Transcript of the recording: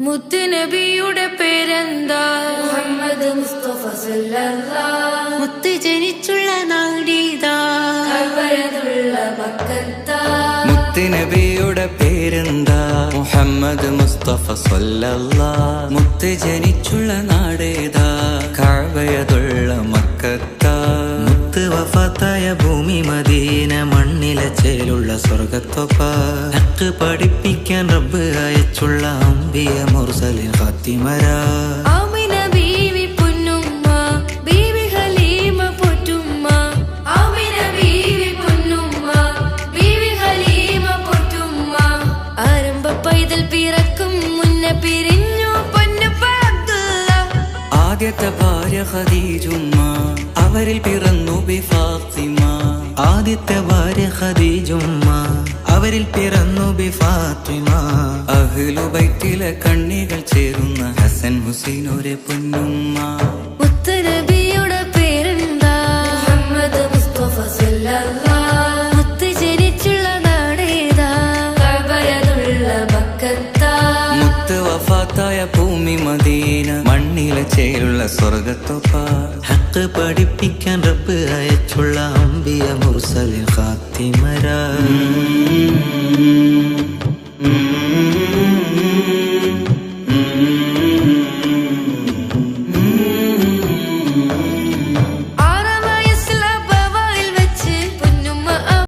മുത്തുനബിയുടെ പേരെന്താ? മുഹമ്മദ് മുസ്തഫ മുത്ത് ജനിച്ചുള്ള നാടീതാ. മുത്തുനബിയുടെ പേരെന്താ? മുഹമ്മദ് മുസ്തഫ സല്ലല്ലാ മുത്ത് ജനിച്ചുള്ള നാടേതാ. കാവയതുള്ള മക്കത്താ. മുത്ത് വഫാത്തായ ഭൂമി മദീന മണ്ണിലെ ചേലുള്ള സ്വർഗത്തൊപ്പ പഠിപ്പിക്കാൻ റബ്ബ് അയച്ചുള്ള അമ്പിയ മുർസലിൻ ഫാത്തിമരാ. ആമിന ബീവി പൊന്നുമ്മ ബീവി ഹലീമ പൊറ്റുമ്മ. ആമിന ബീവി പൊന്നുമ്മ ബീവി ഹലീമ പൊറ്റുമ്മ. ആരംഭ പൈതൽ പിറക്കും മുന്നേ പിരിഞ്ഞു പൊന്നപ്പ അബ്ദുള്ള. ആദ്യത്തെ ഭാര്യ ഖദീജുമ്മ അവരിൽ പിറന്നു ബി ഫാത്തിമ. ആദ്യത്തെ ഭാര്യ ഖദീജുമ്മ അവരിൽ പിറന്നു ബി ഫാത്തിമ. അഹ്ലു ബൈത്തിലെ കണ്ണികൾ ചേരുന്ന ഹസൻ ഹുസൈൻ ഒരു പൊന്നുമ്മ. പേരെന്താ? മുഹമ്മദ് മുസ്തഫ സല്ലല്ലാഹ് ഭൂമി മദീന. മണ്ണിലെ ചേലുള്ള സ്വർഗത്തൊപ്പ ഹക്ക് പഠിപ്പിക്കാൻ റബ്ബ് അയച്ചുള്ള അമ്പിയ മുർസലിൻ ഖാത്തിമരാ Mm-hmm.